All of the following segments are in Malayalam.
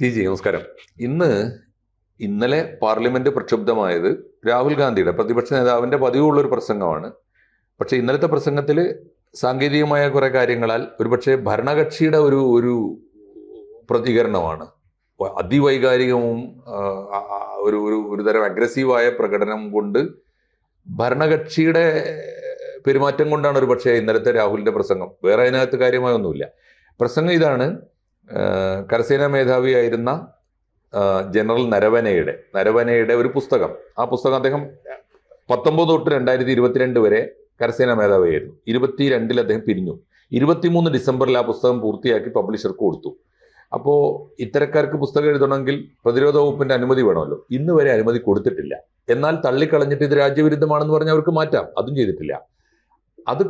ടി ജി നമസ്കാരം. ഇന്ന് ഇന്നലെ പാർലമെന്റ് പ്രക്ഷുബ്ധമായത് രാഹുൽ ഗാന്ധിയുടെ പ്രതിപക്ഷ നേതാവിന്റെ പതിവുള്ള ഒരു പ്രസംഗമാണ്. പക്ഷെ ഇന്നലത്തെ പ്രസംഗത്തിൽ സാങ്കേതികമായ കുറെ കാര്യങ്ങളാൽ ഒരുപക്ഷെ ഭരണകക്ഷിയുടെ ഒരു ഒരു പ്രതികരണമാണ്. അതിവൈകാരികവും ഒരു ഒരു ഒരു തരം അഗ്രസീവായ പ്രകടനം കൊണ്ട് ഭരണകക്ഷിയുടെ പെരുമാറ്റം കൊണ്ടാണ് ഒരു പക്ഷേ ഇന്നലത്തെ രാഹുലിന്റെ പ്രസംഗം. വേറെ അതിനകത്ത് കാര്യമായൊന്നുമില്ല. പ്രസംഗം ഇതാണ് കരസേനാ മേധാവിയായിരുന്ന ജനറൽ നരവനയുടെ നരവനയുടെ ഒരു പുസ്തകം. ആ പുസ്തകം അദ്ദേഹം പത്തൊമ്പത് തൊട്ട് രണ്ടായിരത്തി ഇരുപത്തിരണ്ട് വരെ കരസേനാ മേധാവിയായിരുന്നു. ഇരുപത്തിരണ്ടിൽ അദ്ദേഹം പിരിഞ്ഞു. ഇരുപത്തിമൂന്ന് ഡിസംബറിൽ ആ പുസ്തകം പൂർത്തിയാക്കി പബ്ലിഷർക്ക് കൊടുത്തു. അപ്പോൾ ഇത്തരക്കാർക്ക് പുസ്തകം എഴുതണമെങ്കിൽ പ്രതിരോധ വകുപ്പിന്റെ അനുമതി വേണമല്ലോ. ഇന്ന് വരെ അനുമതി കൊടുത്തിട്ടില്ല. എന്നാൽ തള്ളിക്കളഞ്ഞിട്ട് ഇത് രാജ്യവിരുദ്ധമാണെന്ന് പറഞ്ഞ് അവർക്ക് മാറ്റാം. അതും ചെയ്തിട്ടില്ല. അത്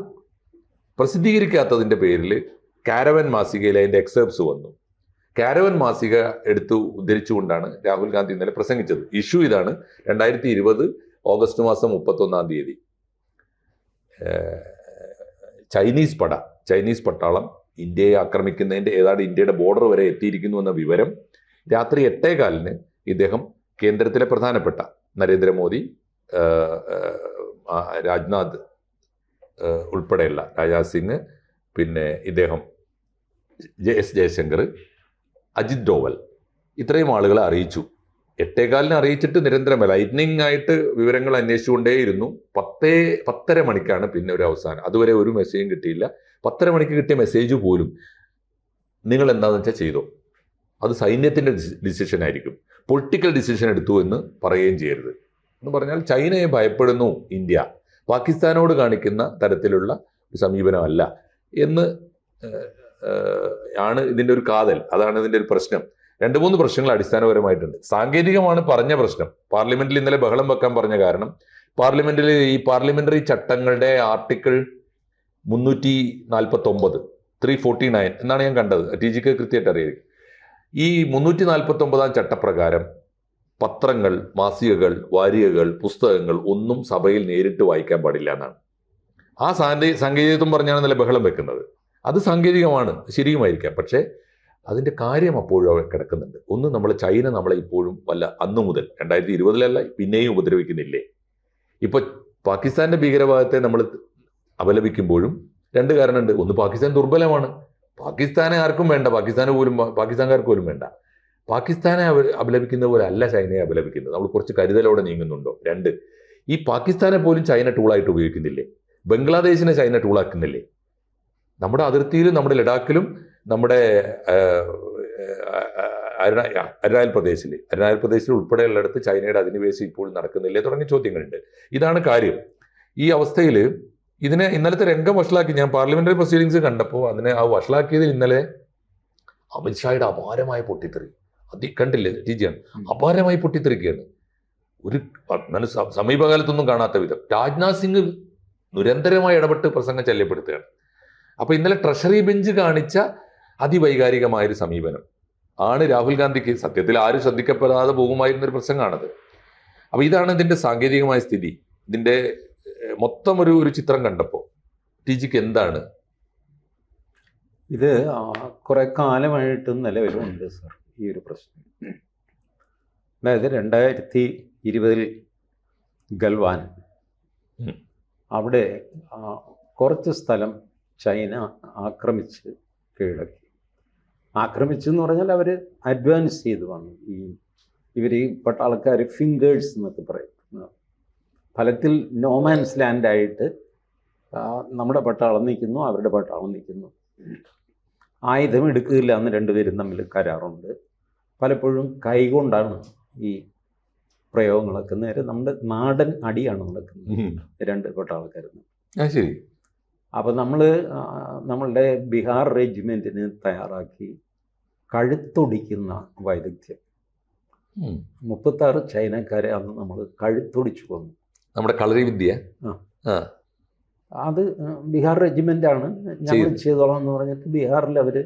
പ്രസിദ്ധീകരിക്കാത്തതിന്റെ പേരിൽ കാരവൻ മാസികയിൽ അതിന്റെ എക്സേപ്സ് വന്നു. കാരവൻ മാസിക എടുത്തു ഉദ്ധരിച്ചുകൊണ്ടാണ് രാഹുൽ ഗാന്ധി ഇന്നലെ പ്രസംഗിച്ചത്. ഇഷ്യൂ ഇതാണ് രണ്ടായിരത്തി ഇരുപത് ഓഗസ്റ്റ് മാസം മുപ്പത്തൊന്നാം തീയതി. ചൈനീസ് പട ചൈനീസ് പട്ടാളം ഇന്ത്യയെ ആക്രമിക്കുന്നതിന്റെ ഏതാണ്ട് ഇന്ത്യയുടെ ബോർഡർ വരെ എത്തിയിരിക്കുന്നു എന്ന വിവരം രാത്രി എട്ടേകാലിന് ഇദ്ദേഹം കേന്ദ്രത്തിലെ പ്രധാനപ്പെട്ട നരേന്ദ്രമോദി രാജ്നാഥ് ഉൾപ്പെടെയുള്ള രാജ്നാഥ് സിംഗ് പിന്നെ ഇദ്ദേഹം എസ് ജയശങ്കർ അജിത് ഡോവൽ ഇത്രയും ആളുകളെ അറിയിച്ചു. എട്ടേകാലിന് അറിയിച്ചിട്ട് നിരന്തരം ലൈറ്റ്നിങ് ആയിട്ട് വിവരങ്ങൾ അന്വേഷിച്ചുകൊണ്ടേയിരുന്നു. പത്തേ പത്തര മണിക്കാണ് പിന്നെ ഒരു അവസാനം. അതുവരെ ഒരു മെസ്സേജും കിട്ടിയില്ല. പത്തര മണിക്ക് കിട്ടിയ മെസ്സേജ് പോലും നിങ്ങൾ എന്താണെന്ന് വെച്ചാൽ ചെയ്തോ? അത് സൈന്യത്തിന്റെ ഡിസിഷൻ ആയിരിക്കും. പൊളിറ്റിക്കൽ ഡിസിഷൻ എടുത്തു എന്ന് പറയുകയും ചെയ്യരുത്. എന്ന് പറഞ്ഞാൽ ചൈനയെ ഭയപ്പെടുന്നു ഇന്ത്യ. പാകിസ്ഥാനോട് കാണിക്കുന്ന തരത്തിലുള്ള സമീപനമല്ല എന്ന് ആണ് ഇതിന്റെ ഒരു കാതൽ. അതാണ് ഇതിന്റെ ഒരു പ്രശ്നം. രണ്ട് മൂന്ന് പ്രശ്നങ്ങൾ അടിസ്ഥാനപരമായിട്ടുണ്ട്. സാങ്കേതികമാണ് പറഞ്ഞ പ്രശ്നം. പാർലമെന്റിൽ ഇന്നലെ ബഹളം വെക്കാൻ പറഞ്ഞ കാരണം പാർലമെന്റിൽ ഈ പാർലമെന്ററി ചട്ടങ്ങളുടെ ആർട്ടിക്കിൾ മുന്നൂറ്റി നാൽപ്പത്തി ഒമ്പത് ത്രീ ഫോർട്ടി നയൻ എന്നാണ് ഞാൻ കണ്ടത്. ടി ജിക്ക് കൃത്യമായിട്ട് അറിയാം ഈ മുന്നൂറ്റി നാൽപ്പത്തി ഒമ്പതാം ചട്ടപ്രകാരം പത്രങ്ങൾ മാസികകൾ വാരികകൾ പുസ്തകങ്ങൾ ഒന്നും സഭയിൽ നേരിട്ട് വായിക്കാൻ പാടില്ല എന്നാണ്. ആ സാങ്കേ സാങ്കേതികത്വം പറഞ്ഞാണ് ഇന്നലെ ബഹളം വെക്കുന്നത്. അത് സാങ്കേതികമാണ് ശരിയുമായിരിക്കാം. പക്ഷേ അതിന്റെ കാര്യം അപ്പോഴും അവിടെ കിടക്കുന്നുണ്ട്. ഒന്ന് നമ്മൾ ചൈന നമ്മളെ ഇപ്പോഴും വല്ല അന്നു മുതൽ രണ്ടായിരത്തി ഇരുപതിലല്ല പിന്നെയും ഉപദ്രവിക്കുന്നില്ലേ? ഇപ്പോൾ പാകിസ്ഥാന്റെ ഭീകരവാദത്തെ നമ്മൾ അപലപിക്കുമ്പോഴും രണ്ട് കാരണമുണ്ട്. ഒന്ന് പാകിസ്ഥാൻ ദുർബലമാണ്. പാകിസ്ഥാനെ ആർക്കും വേണ്ട പാകിസ്ഥാന് പോലും പാകിസ്ഥാൻകാർക്ക് പോലും വേണ്ട. പാകിസ്ഥാനെ അവർ അപലപിക്കുന്ന പോലെ അല്ല ചൈനയെ അപലപിക്കുന്നത്. നമ്മൾ കുറച്ച് കരുതലോടെ നീങ്ങുന്നുണ്ടോ? രണ്ട് ഈ പാകിസ്ഥാനെ പോലും ചൈന ടൂളായിട്ട് ഉപയോഗിക്കുന്നില്ലേ? ബംഗ്ലാദേശിനെ ചൈന ടൂളാക്കുന്നില്ലേ നമ്മുടെ അതിർത്തിയിലും നമ്മുടെ ലഡാക്കിലും നമ്മുടെ ആഹ്, അരുണാചൽ പ്രദേശിൽ അരുണാചൽ പ്രദേശിൽ ഉൾപ്പെടെയുള്ളിടത്ത് ചൈനയുടെ അധിനിവേശം ഇപ്പോൾ നടക്കുന്നില്ലേ തുടങ്ങിയ ചോദ്യങ്ങളുണ്ട്. ഇതാണ് കാര്യം. ഈ അവസ്ഥയിൽ ഇതിനെ ഇന്നലത്തെ രംഗം വഷളാക്കി. ഞാൻ പാർലമെന്ററി പ്രൊസീഡിങ്സ് കണ്ടപ്പോൾ അതിനെ ആ വഷളാക്കിയതിൽ ഇന്നലെ അമിത്ഷായുടെ അപാരമായ പൊട്ടിത്തെറി. അതി കണ്ടില്ലേ ജിജിയാണ്? അപാരമായി പൊട്ടിത്തെറിക്കുകയാണ്. ഒരു നല്ല സമീപകാലത്തൊന്നും കാണാത്ത വിധം. രാജ്നാഥ് സിംഗ് നിരന്തരമായി ഇടപെട്ട് പ്രസംഗം ശല്യപ്പെടുത്തുകയാണ്. അപ്പൊ ഇന്നലെ ട്രഷറി ബെഞ്ച് കാണിച്ച അതിവൈകാരികമായൊരു സമീപനം. ആണ് രാഹുൽ ഗാന്ധിക്ക് സത്യത്തിൽ ആരും ശ്രദ്ധിക്കപ്പെടാതെ പോകുമായിരുന്ന ഒരു പ്രസംഗമാണത് അപ്പോൾ ഇതാണ് ഇതിന്റെ സാങ്കേതികമായ സ്ഥിതി. ഇതിന്റെ ഏഹ്, മൊത്തം ഒരു ഒരു ചിത്രം കണ്ടപ്പോൾ ടി ജിക്ക് എന്താണ്? ഇത് കുറെ കാലമായിട്ട് നിലവിലുണ്ട് സർ ഈ ഒരു പ്രശ്നം. അതായത് രണ്ടായിരത്തി ഇരുപതിൽ ഗൽവാൻ. അവിടെ കുറച്ച് സ്ഥലം ചൈന ആക്രമിച്ച് കീഴടക്കി. ആക്രമിച്ചു എന്ന് പറഞ്ഞാൽ അവർ അഡ്വാൻസ് ചെയ്ത് വന്നു. ഈ ഇവർ ഈ പെട്ട ആൾക്കാർ ഫിംഗേഴ്സ് എന്നൊക്കെ പറയും. ഫലത്തിൽ നോമാൻസ് ലാൻഡായിട്ട് നമ്മുടെ പട്ടാളം നിൽക്കുന്നു അവരുടെ പട്ടാളം നിൽക്കുന്നു. ആയുധം എടുക്കില്ല എന്ന് രണ്ടുപേരും തമ്മിൽ കരാറുണ്ട്. പലപ്പോഴും കൈകൊണ്ടാണ് ഈ പ്രയോഗങ്ങളൊക്കെ. നേരെ നമ്മുടെ നാടൻ അടിയാണ് നടക്കുന്നത്. രണ്ട് പട്ടാളക്കാരും ആ ശരി. അപ്പോൾ നമ്മൾ നമ്മളുടെ ബീഹാർ റെജിമെന്റിന് തയ്യാറാക്കി കഴുത്തൊടിക്കുന്ന വൈദഗ്ധ്യം. മുപ്പത്താറ് ചൈനക്കാരെ അന്ന് നമ്മൾ കഴുത്തൊടിച്ചു കൊന്നു. നമ്മുടെ കളരി വിദ്യ? അത് ബീഹാർ റെജിമെന്റാണ് ഞങ്ങൾ ചെയ്തു. ചെയ്തോളാം എന്ന് പറഞ്ഞിട്ട് ബീഹാറിൽ അവർ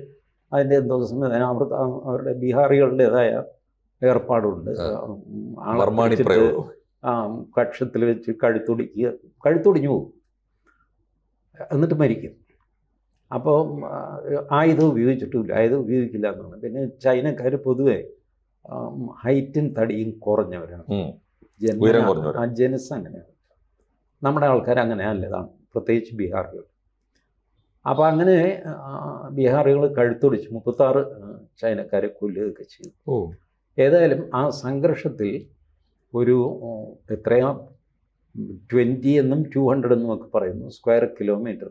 അതിന്റെ എന്തോ സംവിധാനം അവർക്ക് അവരുടെ ബീഹാറികളുടേതായ ഏർപ്പാടുണ്ട്. കക്ഷത്തിൽ വെച്ച് കഴുത്തൊടിക്കുക കഴുത്തൊടിഞ്ഞു പോകും. എന്നിട്ട് മരിക്കും. അപ്പോൾ ആയുധം ഉപയോഗിച്ചിട്ടില്ല ആയുധം ഉപയോഗിക്കില്ല എന്നാണ് പിന്നെ ചൈനക്കാർ പൊതുവെ ഹൈറ്റും തടിയും കുറഞ്ഞവരാണ്. ആ ജനസ് അങ്ങനെയാണ് നമ്മുടെ ആൾക്കാർ അങ്ങനെ അല്ലതാണ് പ്രത്യേകിച്ച് ബീഹാറുകൾ. അപ്പോൾ അങ്ങനെ ബീഹാറുകൾ കഴുത്തൊടിച്ച് മുപ്പത്താറ് ചൈനക്കാരെ കൊല്ലുകയൊക്കെ ചെയ്തു. ഏതായാലും ആ സംഘർഷത്തിൽ ഒരു എത്രയാ ട്വന്റി എന്നും ടു ഹൺഡ്രഡ് എന്നും ഒക്കെ പറയുന്നു സ്ക്വയർ കിലോമീറ്റർ.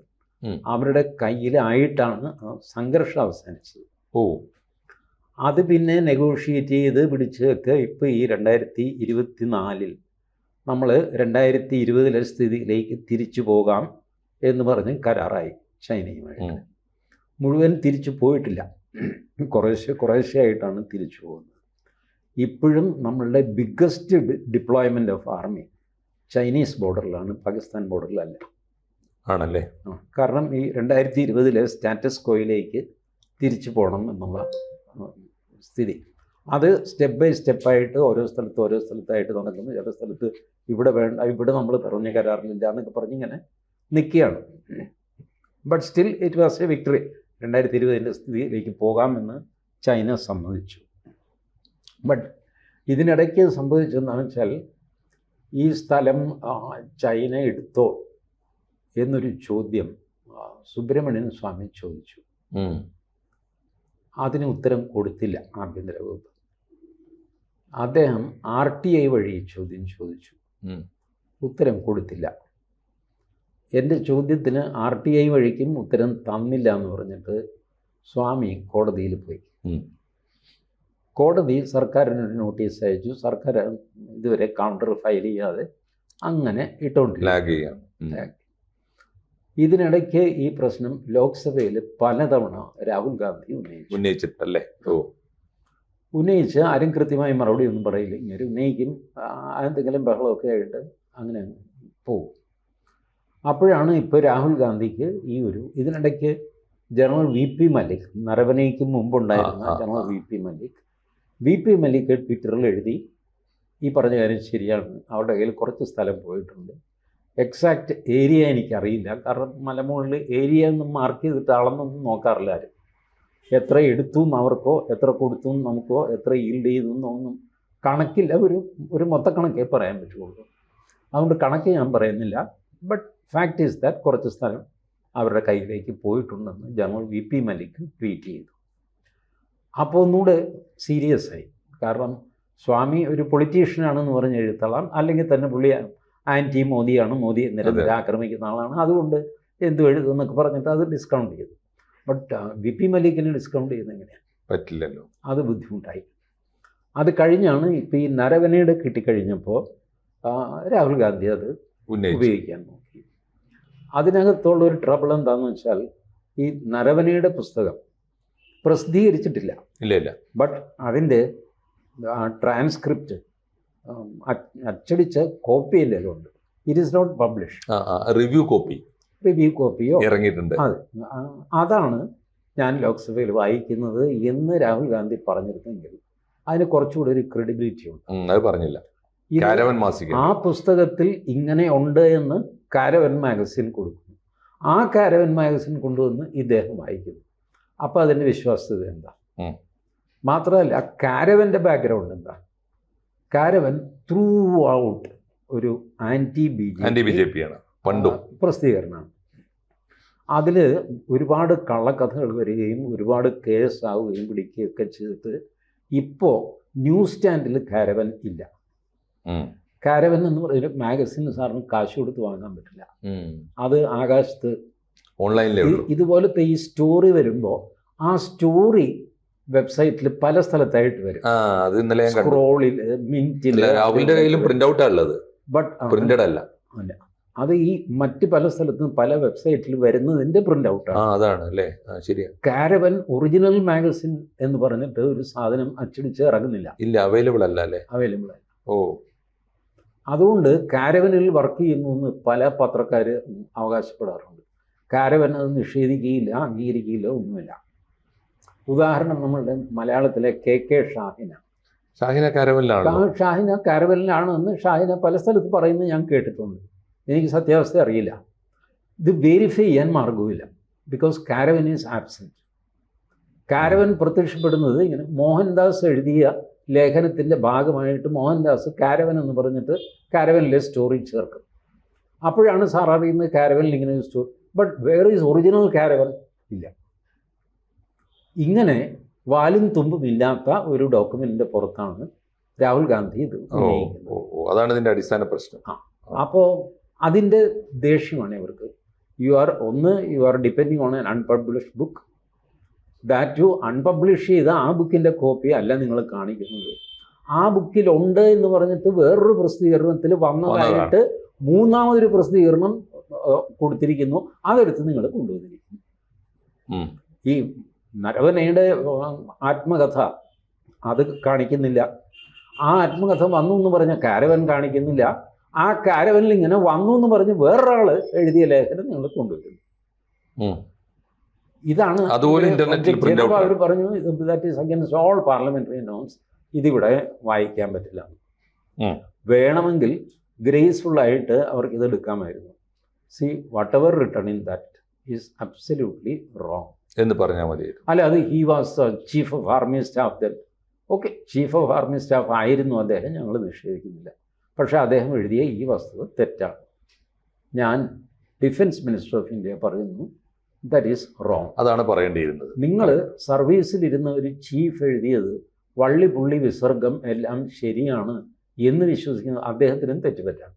അവരുടെ കയ്യിലായിട്ടാണ് സംഘർഷം അവസാനിച്ചത്. ഓ. അത് പിന്നെ നെഗോഷിയേറ്റ് ചെയ്ത് പിടിച്ചൊക്കെ ഇപ്പോൾ ഈ രണ്ടായിരത്തി ഇരുപത്തി നാലിൽ നമ്മൾ രണ്ടായിരത്തി ഇരുപതിലെ സ്ഥിതിയിലേക്ക് തിരിച്ചു പോകാം എന്ന് പറഞ്ഞ് കരാറായി ചൈനയുമായിട്ട്. മുഴുവൻ തിരിച്ചു പോയിട്ടില്ല. കുറേശ്ശെ കുറേശ്ശെ ആയിട്ടാണ് തിരിച്ചു പോകുന്നത്. ഇപ്പോഴും നമ്മളുടെ biggest deployment of army Chinese ബോർഡറിലാണ് Pakistan ബോർഡറിലല്ല. ആണല്ലേ? കാരണം ഈ രണ്ടായിരത്തി ഇരുപതിലെ സ്റ്റാറ്റസ് കോയിലേക്ക് തിരിച്ചു പോകണം എന്നുള്ള സ്ഥിതി. അത് സ്റ്റെപ്പ് ബൈ സ്റ്റെപ്പായിട്ട് ഓരോ സ്ഥലത്ത് ഓരോ സ്ഥലത്തായിട്ട് നടക്കുന്നു. ചില സ്ഥലത്ത് ഇവിടെ വേണ്ട ഇവിടെ നമ്മൾ പറഞ്ഞ കരാറിലില്ല എന്നൊക്കെ പറഞ്ഞിങ്ങനെ നിൽക്കുകയാണ്. But still it was a victory രണ്ടായിരത്തി ഇരുപതിന്റെ സ്ഥിതിയിലേക്ക് പോകാമെന്ന് ചൈന സമ്മതിച്ചു. ബട്ട് ഇതിനിടയ്ക്ക് സംഭവിച്ചതെന്ന് വെച്ചാൽ ഈ സ്ഥലം ചൈന എടുത്തോ എന്നൊരു ചോദ്യം സുബ്രഹ്മണ്യൻ സ്വാമി ചോദിച്ചു. അതിന് ഉത്തരം കൊടുത്തില്ല ആഭ്യന്തര വകുപ്പ് അദ്ദേഹം ആർ ടി ഐ വഴി ചോദ്യം ചോദിച്ചു. ഉത്തരം കൊടുത്തില്ല എന്റെ ചോദ്യത്തിന് ആർ ടി ഐ വഴിക്കും ഉത്തരം തന്നില്ല എന്ന് പറഞ്ഞിട്ട് സ്വാമി കോടതിയിൽ പോയി. കോടതി സർക്കാരിന് ഒരു നോട്ടീസ് അയച്ചു. സർക്കാർ ഇതുവരെ കൗണ്ടർ ഫയൽ ചെയ്യാതെ അങ്ങനെ ഇട്ടുകൊണ്ടില്ല ഇതിനിടയ്ക്ക് ഈ പ്രശ്നം ലോക്സഭയിൽ പലതവണ രാഹുൽ ഗാന്ധി ഉന്നയിച്ചു. ഉന്നയിച്ചിട്ടല്ലേ? ഓ. ഉന്നയിച്ച് ആരും കൃത്യമായി മറുപടി ഒന്നും പറയില്ല. ഇങ്ങനെ ഉന്നയിക്കും. എന്തെങ്കിലും ബഹളമൊക്കെ ആയിട്ട് അങ്ങനെ അങ്ങ് പോകും അപ്പോഴാണ് ഇപ്പോൾ രാഹുൽ ഗാന്ധിക്ക് ഈ ഒരു ഇതിനിടയ്ക്ക് ജനറൽ വി പി മല്ലിക് നരവനയ്ക്ക് മുമ്പുണ്ടായിരുന്ന general. V P Malik V P Malik ട്വിറ്ററിൽ എഴുതി ഈ പറഞ്ഞ കാര്യം ശരിയാണ്. അവരുടെ കയ്യിൽ കുറച്ച് സ്ഥലം പോയിട്ടുണ്ട്. എക്സാക്റ്റ് ഏരിയ എനിക്കറിയില്ല. കാരണം മലമുകളിൽ ഏരിയ ഒന്നും മാർക്ക് ചെയ്തിട്ട് അളന്നൊന്നും നോക്കാറില്ല ആരും. എത്ര എടുത്തു എന്ന് അവർക്കോ എത്ര കൊടുത്തു എന്ന് നമുക്കോ എത്ര ഈൽഡ് ചെയ്തു എന്നൊന്നും കണക്കില്ല. ഒരു ഒരു മൊത്തക്കണക്കേ പറയാൻ പറ്റുള്ളൂ. അതുകൊണ്ട് കണക്ക് ഞാൻ പറയുന്നില്ല. ബട്ട് ഫാക്റ്റ് ഈസ് ദാറ്റ് കുറച്ച് സ്ഥലം അവരുടെ കയ്യിലേക്ക് പോയിട്ടുണ്ടെന്ന് general V P Malik tweet ചെയ്തു. അപ്പോൾ ഒന്നുകൂടെ സീരിയസ് ആയി. കാരണം സ്വാമി ഒരു പൊളിറ്റീഷ്യനാണെന്ന് പറഞ്ഞ് എഴുത്തളാം. അല്ലെങ്കിൽ തന്നെ പുള്ളി ആന്റി മോദിയാണ്. മോദി നിരന്തരം ആക്രമിക്കുന്ന ആളാണ്. അതുകൊണ്ട് എന്തു എഴുതും എന്നൊക്കെ പറഞ്ഞിട്ട് അത് ഡിസ്കൗണ്ട് ചെയ്തു. ബട്ട് വി പി മലിക്കിനെ ഡിസ്കൗണ്ട് ചെയ്യുന്നത് എങ്ങനെയാണ് പറ്റില്ലല്ലോ. അത് ബുദ്ധിമുട്ടായി. അത് കഴിഞ്ഞാണ് ഇപ്പോൾ ഈ നരവനയുടെ കിട്ടിക്കഴിഞ്ഞപ്പോൾ രാഹുൽ ഗാന്ധി അത് ഉപയോഗിക്കാൻ നോക്കി. അതിനകത്തുള്ള ഒരു ട്രബിൾ എന്താണെന്ന് വെച്ചാൽ ഈ നരവനയുടെ പുസ്തകം പ്രസിദ്ധീകരിച്ചിട്ടില്ല. ഇല്ല ഇല്ല. ബട്ട് അതിന്റെ ട്രാൻസ്ക്രിപ്റ്റ് അച്ചടിച്ച കോപ്പി എല്ലാവരും ഉണ്ട് it is not publish review copy review കോപ്പിയോ ഇറങ്ങിയിട്ടുണ്ട്. അതെ. അതാണ് ഞാൻ ലോക്സഭയിൽ വായിക്കുന്നത് എന്ന് രാഹുൽ ഗാന്ധി പറഞ്ഞിരുന്നെങ്കിൽ അതിന് കുറച്ചുകൂടി ഒരു ക്രെഡിബിലിറ്റി ഉണ്ട്. അത് പറഞ്ഞില്ല. കാരവൻ മാസിക ആ പുസ്തകത്തിൽ ഇങ്ങനെ ഉണ്ട് എന്ന് കാരവൻ മാഗസിൻ കൊടുക്കുന്നു. ആ കാരവൻ മാഗസിൻ കൊണ്ടുവന്ന് ഇദ്ദേഹം വായിക്കുന്നു. അപ്പോൾ അതിന്റെ വിശ്വാസ്യത എന്താ? മാത്രല്ല മാത്രമല്ല കാരവന്റെ ബാക്ക്ഗ്രൗണ്ട് എന്താ? കാരവൻ ത്രൂ ഔട്ട് ഒരു anti B anti B J P ആണ്. പണ്ടും. പ്രസിദ്ധീകരണമാണ്. അതിൽ ഒരുപാട് കള്ളക്കഥകൾ വരികയും ഒരുപാട് കേസ് ആവുകയും പിടിക്കുകയൊക്കെ ചെയ്തിട്ട് ഇപ്പോൾ ന്യൂസ് സ്റ്റാൻഡിൽ കാരവൻ ഇല്ല. കാരവൻ എന്ന് പറയുന്ന മാഗസിൻ സാറിന് കാശ് കൊടുത്ത് വാങ്ങാൻ പറ്റില്ല. അത് ആകാശത്ത് ഓൺലൈനിലേ ഇതുപോലത്തെ ഈ സ്റ്റോറി വരുമ്പോൾ ആ സ്റ്റോറി വെബ്സൈറ്റിൽ പല സ്ഥലത്തായിട്ട് വരും. ആ അത് ഇന്നലെ സ്ക്രോളിൽ മിനിറ്റിൽ രാഹുലിന്റെ കയ്യിലും പ്രിന്റ് ഔട്ടാ ഉള്ളത്. ബട്ട് പ്രിന്റഡ് അല്ല. അത് ഈ മറ്റ് പല സ്ഥലത്തും പല വെബ്സൈറ്റിൽ വരുന്നതിന്റെ പ്രിന്റ് ഔട്ടാണ് അതാണ് അല്ലേ? ശരി കാരവൻ ഒറിജിനൽ മാഗസിൻ എന്ന് പറഞ്ഞിട്ട് ഒരു സാധനം അച്ചടിച്ച് ഇറങ്ങുന്നില്ല. ഇല്ല അവൈലബിൾ അല്ല അല്ലേ? അവൈലബിൾ അല്ല. ഓ. അതുകൊണ്ട് കാരവനിൽ വർക്ക് ചെയ്യുന്നു എന്ന് പല പത്രക്കാർ അവകാശപ്പെടാറുണ്ട്. കാരവൻ അത് നിഷേധിക്കുകയില്ല അംഗീകരിക്കുകയില്ല ഒന്നുമില്ല. ഉദാഹരണം നമ്മളുടെ മലയാളത്തിലെ കെ കെ ഷാഹിന. ഷാഹിന കാരവലിലാണ് ഷാഹിന ഷാഹിന കാരവനിലാണെന്ന് ഷാഹിന പല സ്ഥലത്ത് പറയുന്നത് ഞാൻ കേട്ടിട്ടുണ്ട്. എനിക്ക് സത്യാവസ്ഥ അറിയില്ല. ഇത് വെരിഫൈ ചെയ്യാൻ മാർഗവുമില്ല because Caravan is absent Caravan പ്രത്യക്ഷപ്പെടുന്നത് ഇങ്ങനെ മോഹൻദാസ് എഴുതിയ ലേഖനത്തിന്റെ ഭാഗമായിട്ട് മോഹൻദാസ് കാരവൻ എന്ന് പറഞ്ഞിട്ട് കാരവനിലെ സ്റ്റോറി ചേർക്കും. അപ്പോഴാണ് സാർ അറിയുന്നത് കാരവനിൽ ഇങ്ങനെ ഒരു story but where is original Caravan ഇല്ല. ഇങ്ങനെ വാലും തുമ്പും ഇല്ലാത്ത ഒരു ഡോക്യുമെന്റിന്റെ പുറത്താണ് രാഹുൽ ഗാന്ധി ഇത് അതാണ് ഇതിന്റെ അടിസ്ഥാന പ്രശ്നം. അപ്പോൾ അതിന്റെ ദേഷ്യമാണ് ഇവർക്ക്. യു ആർ ഒന്ന് you are depending on an unpublish book that you unpublish ചെയ്ത ആ ബുക്കിന്റെ കോപ്പി അല്ല നിങ്ങൾ കാണിക്കുന്നത്. ആ ബുക്കിലുണ്ട് എന്ന് പറഞ്ഞിട്ട് വേറൊരു പ്രസിദ്ധീകരണത്തിൽ വന്നതായിട്ട് മൂന്നാമതൊരു പ്രസിദ്ധീകരണം കൊടുത്തിരിക്കുന്നു അതെടുത്ത് നിങ്ങൾ കൊണ്ടുവന്നിരിക്കുന്നു. ഈ നരവനയുടെ ആത്മകഥ അത് കാണിക്കുന്നില്ല. ആ ആത്മകഥ വന്നു എന്ന് പറഞ്ഞ കാരവൻ കാണിക്കുന്നില്ല. ആ കാരവനിൽ ഇങ്ങനെ വന്നു എന്ന് പറഞ്ഞ് വേറൊരാൾ എഴുതിയ ലേഖനം നിങ്ങൾ കൊണ്ടുവരുന്നു. ഇതാണ് അവർ പറഞ്ഞു that is against all parliamentary norms ഇതിവിടെ വായിക്കാൻ പറ്റില്ല. വേണമെങ്കിൽ ഗ്രേസ്ഫുൾ ആയിട്ട് അവർക്ക് ഇത് എടുക്കാമായിരുന്നു. See whatever written in that is absolutely wrong എന്ന് പറഞ്ഞാൽ മതി അല്ല അത് he was chief of army staff then okay chief of army staff ആയിരുന്നു അദ്ദേഹം ഞങ്ങൾ നിഷേധിക്കുന്നില്ല. പക്ഷേ അദ്ദേഹം എഴുതിയ ഈ വസ്തുത തെറ്റാണ്. ഞാൻ ഡിഫൻസ് മിനിസ്റ്റർ ഓഫ് ഇന്ത്യ പറയുന്നു ദറ്റ് ഈസ് റോങ് അതാണ് പറയേണ്ടിയിരുന്നത്. നിങ്ങൾ സർവീസിലിരുന്ന ഒരു ചീഫ് എഴുതിയത് വള്ളി പുള്ളി വിസർഗം എല്ലാം ശരിയാണ് എന്ന് വിശ്വസിക്കുന്നത് അദ്ദേഹത്തിനും തെറ്റുപറ്റാണ്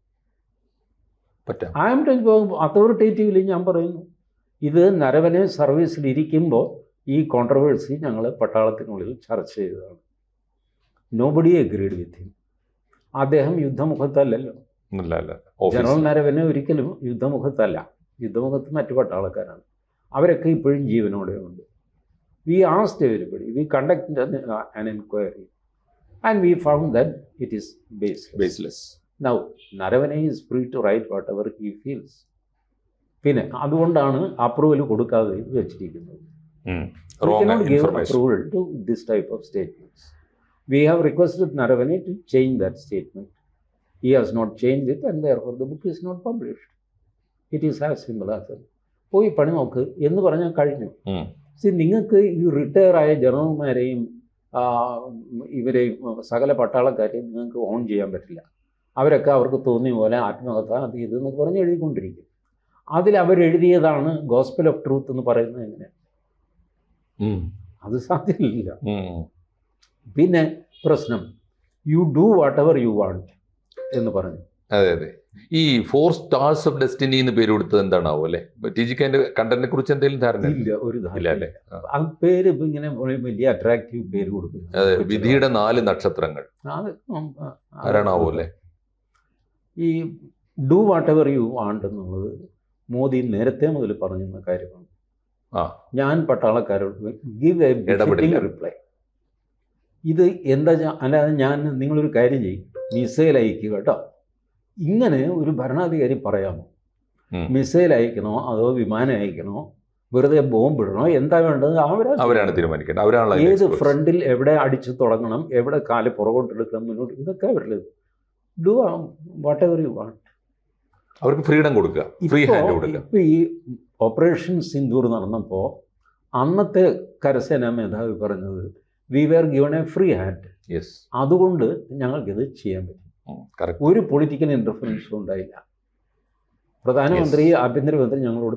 പറ്റാം. ഐ എം അതോറിറ്റേറ്റീവ്ലി ഞാൻ പറയുന്നു ഇത് നരവനെ സർവീസിലിരിക്കുമ്പോൾ ഈ കോൺട്രവേഴ്സി ഞങ്ങൾ പട്ടാളത്തിനുള്ളിൽ ചർച്ച ചെയ്തതാണ്. നോബഡി എഗ്രീഡ് വിത്ത് ഹിം അദ്ദേഹം യുദ്ധമുഖത്തല്ലല്ലോ. ജനറൽ നരവനെ ഒരിക്കലും യുദ്ധമുഖത്തല്ല. യുദ്ധമുഖത്ത് മറ്റു പട്ടാളക്കാരാണ്. അവരൊക്കെ ഇപ്പോഴും ജീവനോടെ ഉണ്ട് we asked everybody we conduct an enquiry and we found that it is baseless now Naravane is free to write whatever he feels പിന്നെ അതുകൊണ്ടാണ് അപ്രൂവൽ കൊടുക്കാതെ വെച്ചിരിക്കുന്നത് approval to this type of statements. We have requested Naravane to change that statement. He has not changed it and therefore the book is not published. It is as simple as that. പോയി പണി നോക്ക് എന്ന് പറഞ്ഞാൽ കഴിഞ്ഞു സി നിങ്ങൾക്ക് ഈ റിട്ടയർ ആയ ജനറൽമാരെയും ഇവരെയും സകല പട്ടാളക്കാരെയും നിങ്ങൾക്ക് ഓൺ ചെയ്യാൻ പറ്റില്ല അവരൊക്കെ അവർക്ക് തോന്നിയ പോലെ ആത്മകഥ അത് ഇത് എന്നൊക്കെ പറഞ്ഞ് എഴുതിക്കൊണ്ടിരിക്കും. അതിൽ അവരെഴുതിയതാണ് ഗോസ്പൽ ഓഫ് ട്രൂത്ത് എന്ന് പറയുന്നത് എങ്ങനെ അത് സാധ്യമല്ല. പിന്നെ പ്രശ്നം you do whatever you want എന്ന് പറഞ്ഞു. അതെ അതെ. ഈ ഫോർ സ്റ്റാർസ് ഓഫ് ഡെസ്റ്റിനി എന്ന് പേര് കൊടുത്തത് എന്താണാവോ അല്ലെ? ടി ജി അതിന്റെ കണ്ടന്റിനെ കുറിച്ച് എന്തെങ്കിലും ധാരണ? ഇല്ല ഒരു ധാരണ അല്ലേ? ആ. പേര് ഇപ്പൊ ഇങ്ങനെ വലിയ അട്രാക്റ്റീവ് പേര് കൊടുക്കുന്നു. വിധിയുടെ നാല് നക്ഷത്രങ്ങൾ. ആരാണാവോ അല്ലേ? ഈ do whatever you want എന്നുള്ളത് മോദി നേരത്തെ മുതൽ പറഞ്ഞിരുന്ന കാര്യമാണ്. ഞാൻ പട്ടാളക്കാരോട് ഗിവ് എ. റിപ്ലൈ ഇത് എന്താ അല്ലാതെ ഞാൻ നിങ്ങളൊരു കാര്യം ചെയ്യും. മിസൈൽ അയക്കുക കേട്ടോ. ഇങ്ങനെ ഒരു ഭരണാധികാരി പറയാമോ. മിസൈൽ അയക്കണോ അതോ വിമാനം അയക്കണോ? വെറുതെ ബോംബ് ഇടണോ? എന്താ വേണ്ടത്? അവരാ അവരാണ് തീരുമാനിക്കേണ്ടത്. ഏത് ഫ്രണ്ടിൽ എവിടെ അടിച്ചു തുടങ്ങണം? എവിടെ കാൽ പുറകോട്ടെടുക്കണം? മുന്നോട്ട് ഇതൊക്കെ അവരുടെ do whatever you want അവർക്ക് ഫ്രീഡം കൊടുക്കുക. ഫ്രീ ഹാൻഡ് കൊടുക്കുക. ഇപ്പൊ ഈ ഓപ്പറേഷൻ സിന്ദൂർ നടന്നപ്പോൾ അന്നത്തെ കരസേനാ മേധാവി പറഞ്ഞത് we were given a free hand yes അതുകൊണ്ട് ഞങ്ങൾക്കിത് ചെയ്യാൻ പറ്റും. ഒരു പൊളിറ്റിക്കൽ ഇന്റർഫറൻസും ഉണ്ടായില്ല. പ്രധാനമന്ത്രി ആഭ്യന്തരമന്ത്രി ഞങ്ങളോട്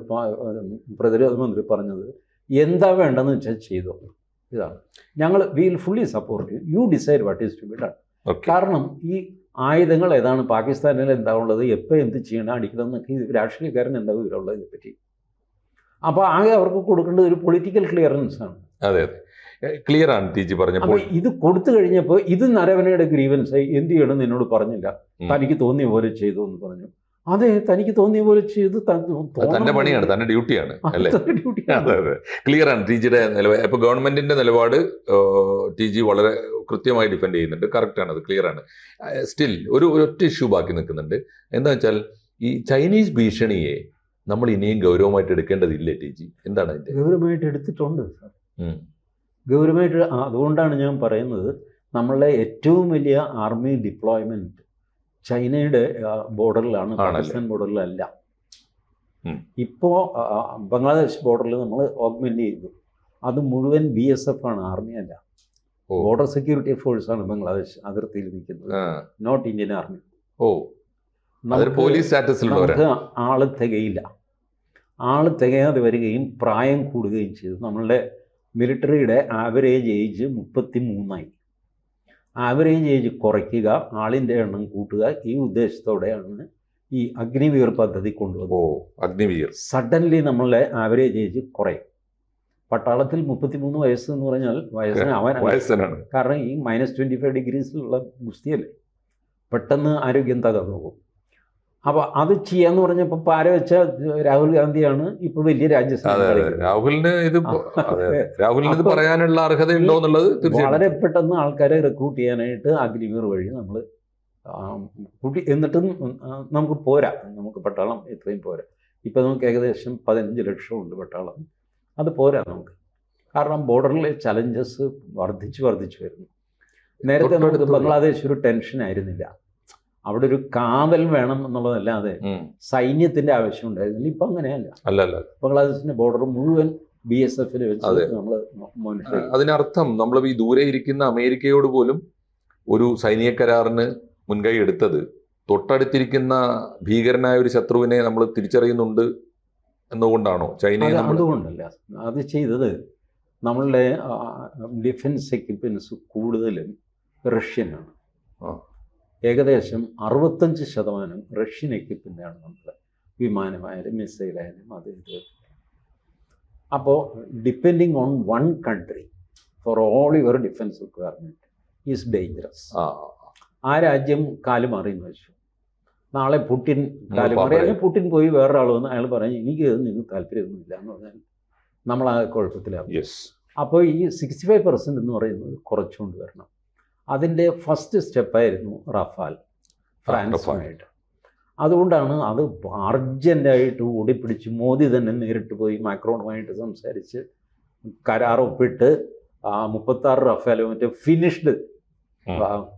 പ്രതിരോധ മന്ത്രി പറഞ്ഞത് എന്താ വേണ്ടെന്ന് വെച്ചാൽ ചെയ്തോ. ഇതാണ്. ഞങ്ങൾ will fully support you decide what is to be done കാരണം ഈ ആയുധങ്ങൾ ഏതാണ്? പാകിസ്ഥാനിൽ എന്താ ഉള്ളത്? എപ്പോൾ എന്ത് ചെയ്യണം? അടിക്കണം എന്നൊക്കെ രാഷ്ട്രീയക്കാരൻ എന്താ വിവരമുള്ളത് ഇതിനെപ്പറ്റി? അപ്പോൾ ആകെ അവർക്ക് കൊടുക്കേണ്ടത് ഒരു പൊളിറ്റിക്കൽ ക്ലിയറൻസ് ആണ്. അതെ അതെ. ക്ലിയർ ആണ് അപ്പോൾ പറഞ്ഞപ്പോൾ ഇത് കൊടുത്തു കഴിഞ്ഞപ്പോൾ ഇത് നരവനയുടെ ഗ്രീവൻസ് എന്ത് ചെയ്യണം എന്നോട് പറഞ്ഞില്ല. തനിക്ക് തോന്നിയ പോലെ ചെയ്തു എന്ന് പറഞ്ഞു. അതെ തനിക്ക് തോന്നിയ പോലെ ചെയ്ത് തന്റെ പണിയാണ് തന്റെ ഡ്യൂട്ടിയാണ് അല്ലേ? ഡ്യൂട്ടിയാണ്. അതെ അതെ. ക്ലിയർ ആണ് ടി ജിയുടെ നിലപാട് ഇപ്പൊ ഗവൺമെന്റിന്റെ നിലപാട് ടി ജി വളരെ കൃത്യമായി ഡിഫെൻഡ് ചെയ്യുന്നുണ്ട് കറക്റ്റ് ആണ് അത് ക്ലിയർ ആണ്. സ്റ്റിൽ ഒരു ഒറ്റ ഇഷ്യൂ ബാക്കി നിൽക്കുന്നുണ്ട്. എന്താ വെച്ചാൽ ഈ ചൈനീസ് ഭീഷണിയെ നമ്മൾ ഇനിയും ഗൗരവമായിട്ട് എടുക്കേണ്ടതില്ലേ ടി ജി എന്താണ് അതിന്റെ ഗൗരവമായിട്ട് എടുത്തിട്ടുണ്ട് സാർ. ഗൗരവമായിട്ട് അതുകൊണ്ടാണ് ഞാൻ പറയുന്നത് നമ്മളുടെ ഏറ്റവും വലിയ ആർമി ഡിപ്ലോയ്മെന്റ് ചൈനയുടെ ബോർഡറിലാണ്? പാകിസ്ഥാൻ ബോർഡറിലല്ല. ഇപ്പോൾ ബംഗ്ലാദേശ് ബോർഡറിൽ നമ്മൾ ഓഗ്മെന്റ് ചെയ്തു. അത് മുഴുവൻ ബി എസ് എഫ് ആണ് ആർമി അല്ല. ബോർഡർ സെക്യൂരിറ്റി ഫോഴ്സ് ആണ് ബംഗ്ലാദേശ് അതിർത്തിയിൽ നിൽക്കുന്നത്. Not Indian army. Oh. Police സ്റ്റാറ്റസിലുള്ളവരാണ് ആൾ തികയില്ല. ആൾ തികയാതെ വരികയും പ്രായം കൂടുകയും ചെയ്തു. നമ്മളുടെ മിലിറ്ററിയുടെ ആവറേജ് ഏജ് മുപ്പത്തി മൂന്നായി ആവറേജ് ഏജ് കുറയ്ക്കുക ആളിന്റെ എണ്ണം കൂട്ടുക ഈ ഉദ്ദേശത്തോടെയാണ് ഈ അഗ്നിവീർ പദ്ധതി കൊണ്ടുവന്നത്. ഓ അഗ്നിവീർ. സഡൻലി നമ്മളുടെ ആവറേജ് ഏജ് കുറയും. പട്ടാളത്തിൽ മുപ്പത്തിമൂന്ന് വയസ്സ് എന്ന് പറഞ്ഞാൽ വയസ്സിന് അവൻ വയസ്സനാണ്. കാരണം ഈ മൈനസ് ട്വന്റി ഫൈവ് ഡിഗ്രീസിലുള്ള ഗുസ്തിയല്ലേ? പെട്ടെന്ന് ആരോഗ്യം തകർന്നു പോകും. അപ്പോൾ അത് ചെയ്യാന്ന് പറഞ്ഞപ്പോൾ പാര വെച്ച രാഹുൽ ഗാന്ധിയാണ് ഇപ്പോൾ വലിയ രാജ്യസഭ രാഹുലിന് ഇത് രാഹുലിന് ഇത് പറയാനുള്ള അർഹത ഉണ്ടോ എന്നുള്ളത് വളരെ പെട്ടെന്ന് ആൾക്കാരെ റിക്രൂട്ട് ചെയ്യാനായിട്ട് അഗ്നിവീർ വഴി നമ്മൾ കൂട്ടി എന്നിട്ടും നമുക്ക് പോരാ. നമുക്ക് പട്ടാളം ഇത്രയും പോരാ. ഇപ്പം നമുക്ക് ഏകദേശം പതിനഞ്ച് ലക്ഷമുണ്ട് പട്ടാളം. അത് പോരാ നമുക്ക്. കാരണം ബോർഡറിലെ ചലഞ്ചസ് വർദ്ധിച്ച് വർദ്ധിച്ചു വരുന്നു. നേരത്തെ നമുക്ക് ബംഗ്ലാദേശ് ഒരു ടെൻഷൻ ആയിരുന്നില്ല. അവിടെ ഒരു കാവൽ വേണം എന്നുള്ളതല്ലാതെ. സൈന്യത്തിന്റെ ആവശ്യം ഉണ്ടായിരുന്നില്ല ഇപ്പൊ അങ്ങനെയല്ല. അല്ല അല്ല ബംഗ്ലാദേശിന്റെ ബോർഡർ മുഴുവൻ ബി എസ് എഫിൽ വെച്ച് നമ്മൾ അതിനർത്ഥം നമ്മൾ ഈ ദൂരെ ഇരിക്കുന്ന അമേരിക്കയോട് പോലും ഒരു സൈനിക കരാറിന് മുൻകൈ എടുത്തത് തൊട്ടടുത്തിരിക്കുന്ന ഭീകരനായ ഒരു ശത്രുവിനെ നമ്മൾ തിരിച്ചറിയുന്നുണ്ട് എന്നുകൊണ്ടാണോ ചൈന അത് അതുകൊണ്ടല്ല. അത് ചെയ്തത് നമ്മളുടെ ഡിഫൻസ് എക്യുപ്മെന്റ്സ് കൂടുതലും റഷ്യനാണ്. ഏകദേശം അറുപത്തഞ്ച് ശതമാനം റഷ്യൻ എക്യുപ്മെന്റാണ് നമ്മൾ വിമാനമായാലും മിസൈലായാലും അത് ഇത് അപ്പോൾ depending on one country for all your defence requirement is dangerous ആ രാജ്യം കാലുമാറി എന്ന് വെച്ചു. നാളെ പുട്ടിൻ കാലുമാറി മാറി. അല്ലെങ്കിൽ പുട്ടിൻ പോയി വേറൊരാൾ വന്ന് അയാൾ പറഞ്ഞു എനിക്ക് നിങ്ങൾക്ക് താല്പര്യമൊന്നുമില്ല എന്ന് പറഞ്ഞാൽ നമ്മൾ ആ കുഴപ്പത്തിലാവും അപ്പോൾ ഈ സിക്സ്റ്റി ഫൈവ് പെർസെന്റ് എന്ന് പറയുന്നത് കുറച്ചുകൊണ്ട് വരണം. അതിന്റെ ഫസ്റ്റ് സ്റ്റെപ്പായിരുന്നു റഫാൽ. ഫ്രാൻസുമായിട്ട് അതുകൊണ്ടാണ് അത് അർജന്റായിട്ട് ഓടിപ്പിടിച്ച് മോദി തന്നെ നേരിട്ട് പോയി മാക്രോണുമായിട്ട് സംസാരിച്ച് കരാർ ഒപ്പിട്ട് ആ മുപ്പത്താറ് റഫാൽ മറ്റേ ഫിനിഷ്ഡ്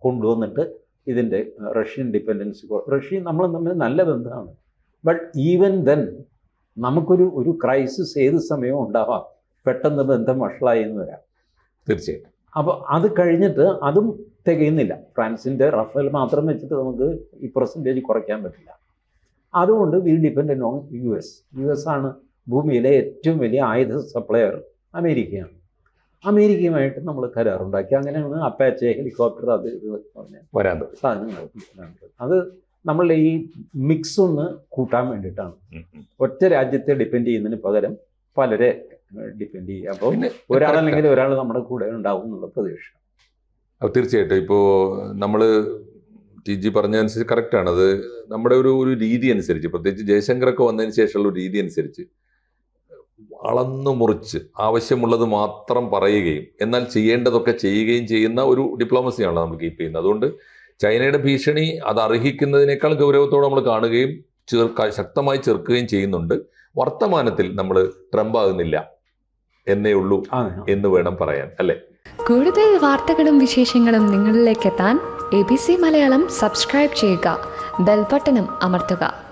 കൊണ്ടുവന്നിട്ട് ഇതിന്റെ റഷ്യൻ ഡിപ്പെൻഡൻസി റഷ്യ നമ്മൾ തമ്മിൽ നല്ല ബന്ധമാണ്. ബട്ട് ഈവൻ ദെൻ നമുക്കൊരു ഒരു ക്രൈസിസ് ഏത് സമയവും ഉണ്ടാവാം. പെട്ടെന്ന് ബന്ധം വഷളായി എന്ന് വരാം. തീർച്ചയായിട്ടും. അപ്പോൾ അത് കഴിഞ്ഞിട്ട് അതും തികയുന്നില്ല. ഫ്രാൻസിന്റെ റഫേൽ മാത്രം വെച്ചിട്ട് നമുക്ക് ഈ പെർസെന്റേജ് കുറയ്ക്കാൻ പറ്റില്ല. അതുകൊണ്ട് we depend on U S U S ആണ് ഭൂമിയിലെ ഏറ്റവും വലിയ ആയുധ സപ്ലയർ അമേരിക്കയാണ്. അമേരിക്കയുമായിട്ട് നമ്മൾ കരാറുണ്ടാക്കി. അങ്ങനെയാണ് അപ്പാച്ചെ ഹെലികോപ്റ്റർ അത് വരാൻ സാധനങ്ങൾ അത് നമ്മളുടെ ഈ മിക്സ് ഒന്ന് കൂട്ടാൻ വേണ്ടിയിട്ടാണ്. ഒറ്റ രാജ്യത്തെ ഡിപ്പെൻഡ് ചെയ്യുന്നതിന് പകരം പലരെ ഡിപ്പെൻഡ് ചെയ്യുക അപ്പോൾ ഒരാളല്ലെങ്കിൽ ഒരാൾ നമ്മുടെ കൂടെ ഉണ്ടാവും എന്നുള്ള പ്രതീക്ഷ. തീർച്ചയായിട്ടും ഇപ്പോൾ നമ്മൾ ടി ജി പറഞ്ഞതനുസരിച്ച് കറക്റ്റാണ് അത് നമ്മുടെ ഒരു ഒരു രീതി അനുസരിച്ച് പ്രത്യേകിച്ച് ജയശങ്കറൊക്കെ വന്നതിന് ശേഷമുള്ള രീതി അനുസരിച്ച് അളന്നു മുറിച്ച് ആവശ്യമുള്ളത് മാത്രം പറയുകയും എന്നാൽ ചെയ്യേണ്ടതൊക്കെ ചെയ്യുകയും ചെയ്യുന്ന ഒരു ഡിപ്ലോമസിയാണ് നമ്മൾ കീപ്പ് ചെയ്യുന്നത്. അതുകൊണ്ട് ചൈനയുടെ ഭീഷണി അത് അർഹിക്കുന്നതിനേക്കാൾ ഗൗരവത്തോടെ നമ്മൾ കാണുകയും ചേർക്ക ശക്തമായി ചെറുക്കുകയും ചെയ്യുന്നുണ്ട്. വർത്തമാനത്തിൽ നമ്മൾ ട്രംപ് ആകുന്നില്ല. എന്നേ ഉള്ളൂ എന്ന് വേണം പറയാൻ അല്ലേ? കൂടുതൽ വാർത്തകളും വിശേഷങ്ങളും നിങ്ങളിലേക്ക് എത്താൻ A B C Malayalam subscribe ചെയ്യുക. ബെൽബട്ടനും അമർത്തുക.